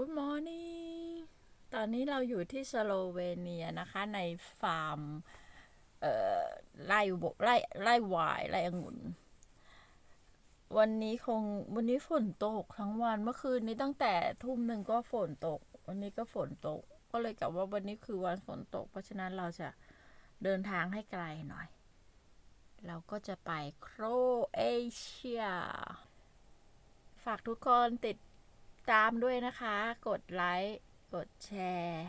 Good morning ตอนนี้เราอยู่ที่สโลเวเนียนะคะในฟาร์มไร่ไร่ไร่วายไร่องุ่น วันนี้คงวันนี้ฝนตกทั้งวันเมื่อคืนนี้ตั้งแต่ทุ่มหนึ่งก็ฝนตก วันนี้ก็ฝนตก ก็เลยกะว่าวันนี้คือวันฝนตก เพราะฉะนั้นเราจะเดินทางให้ไกลหน่อย เราก็จะไปโครเอเชีย ฝากทุกคนติด ตามด้วยนะคะ กดไลค์ กดแชร์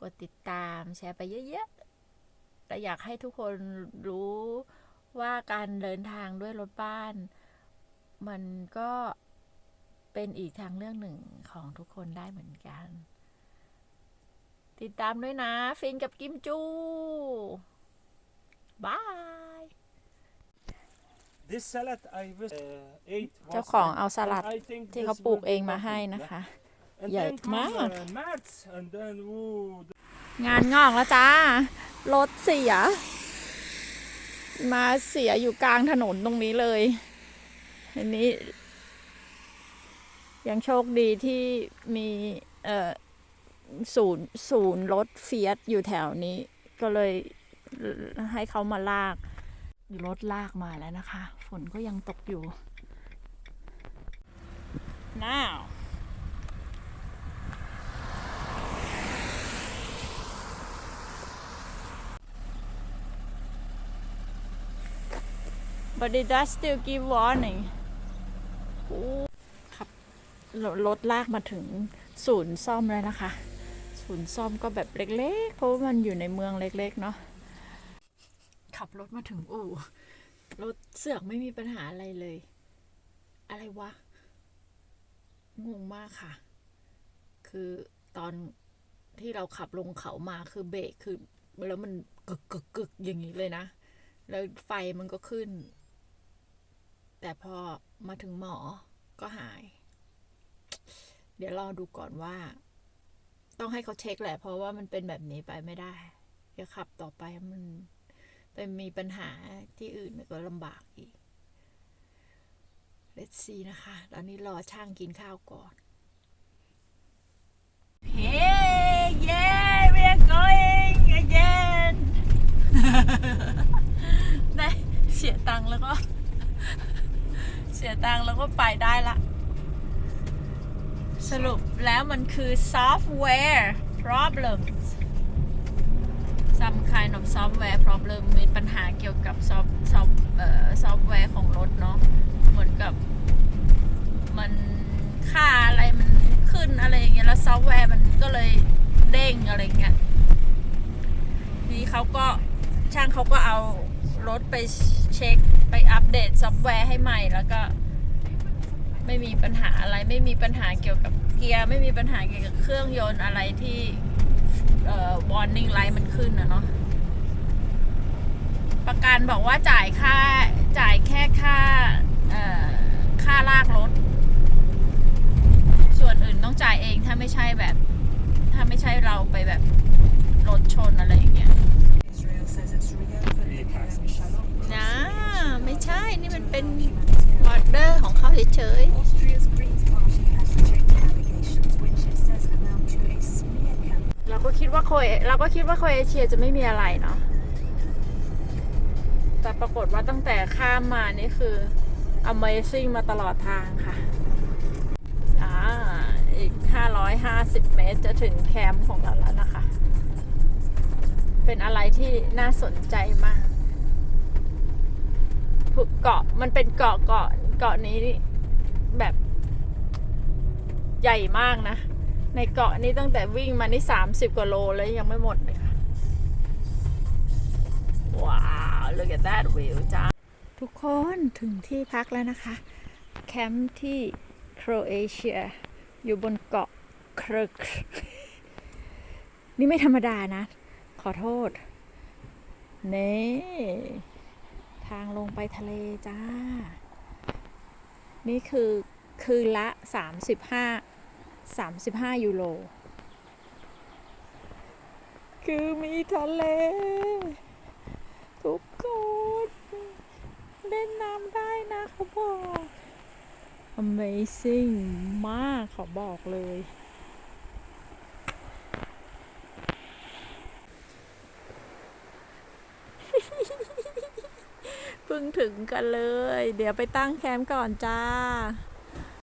กดติดตาม แชร์ไปเยอะๆและอยากให้ทุกคนรู้ว่าการเดินทางด้วยรถบ้าน มันก็เป็นอีกทางเรื่องหนึ่งของทุกคนได้เหมือนกัน ติดตามด้วยนะ ฟินกับกิมจู บาย This salad I was uh, ate เจ้า was ของ and- เอาสลัด and I think ที่ this เขาปลูก will เอง be มาให้ perfect, นะคะ yeah. And ใหญ่ then come มาก uh, March and then ooh, the งานงอกแล้วจ้า รถเสีย มาเสียอยู่กลางถนนตรงนี้เลย อันนี้ ยังโชคดีที่มีเอ่อศูนย์ศูนย์รถเฟียสอยู่แถวนี้ ก็เลยให้เขามาลาก รถลากมาแล้วนะคะ ฝนก็ยังตกอยู่ now but it does still give warning โอ้ครับรรถลากมาถึงศูนย์ซ่อมแล้วนะคะ ศูนย์ซ่อมก็แบบเล็กๆ เพราะว่ามันอยู่ในเมืองเล็กๆ เนาะ ขับรถมาถึงอู่รถเสือกไม่มีปัญหาอะไรเลย อะไรวะ งงมากค่ะ คือตอนที่เราขับลงเขามาคือเบรกคือ แล้วมันกึกกึกกึกอย่างนี้เลยนะ แล้วไฟมันก็ขึ้น แต่พอมาถึงหมอก็หาย เดี๋ยวรอดูก่อนว่า ต้องให้เขาเช็คแหละ เพราะว่ามันเป็นแบบนี้ไปไม่ได้เดี๋ยวขับต่อไปมัน ไปมีปัญหาที่อื่นก็ลำบากอีก Let's see นะคะ ตอนนี้รอช่างกินข้าวก่อน Hey yeah we are going again ได้เสียตังค์แล้วก็ เสียตังค์แล้วก็ไปได้ละ สรุปแล้วมันคือ software problems some kind of software problem มีปัญหาเกี่ยวกับซอฟซอฟเอ่อซอฟต์แวร์ของรถเนาะเหมือนกับ มันค่าอะไรมันขึ้นอะไรอย่างเงี้ยแล้วซอฟต์แวร์มันก็เลยเด้งอะไรเงี้ยทีนี้เขาก็ช่างเขาก็เอารถไปเช็คไปอัปเดตซอฟต์แวร์ให้ใหม่แล้วก็ไม่มีปัญหาอะไรไม่มีปัญหาเกี่ยวกับเกียร์ ไม่มีปัญหาเกี่ยวกับเครื่องยนต์อะไรที่ เอ่อ warning light มันขึ้นนะเนาะประกันบอกว่าจ่ายค่าจ่ายแค่ค่าเอ่อค่าลากรถ ส่วนอื่นต้องจ่ายเองถ้าไม่ใช่แบบ ถ้าไม่ใช่เราไปแบบรถชนอะไรอย่างเงี้ย Israel says it's reopened the Kerem Shalom นะไม่ใช่ นี่มันเป็นออเดอร์ของเขาเฉย Austria's Greens Party has rejected allegations which it says amount to a smear campaign. ๆเรา ก็คิดว่าโคเอเราก็คิดว่าโคเอเชียจะไม่มีอะไรเนาะแต่ปรากฏว่าตั้งแต่ข้ามมานี่คือ Amazing มาตลอดทางค่ะอ่าอีก 550 เมตรจะถึงแคมป์ของเราแล้วนะคะ เป็นอะไรที่น่าสนใจมากภูเกาะมันเป็นเกาะเกาะเกาะนี้แบบใหญ่มากนะ ในเกาะนี้ตั้งแต่วิ่งมานี่30กว่าโลแล้วยังไม่หมดเลยค่ะ ว้าว look at that view จ้าทุกคนถึงที่พักแล้วนะคะ แคมป์ที่โครเอเชีย อยู่บนเกาะเครกนี่ไม่ธรรมดานะ ขอโทษเน่ทางลงไปทะเลจ้า นี่คือ คืนละ 35 35 ยูโร คือมีทะเล ทุกคนเล่นน้ำได้นะเขาบอก Amazing มากเขาบอกเลย เพิ่งถึงกันเลย เดี๋ยวไปตั้งแคมป์ก่อนจ้า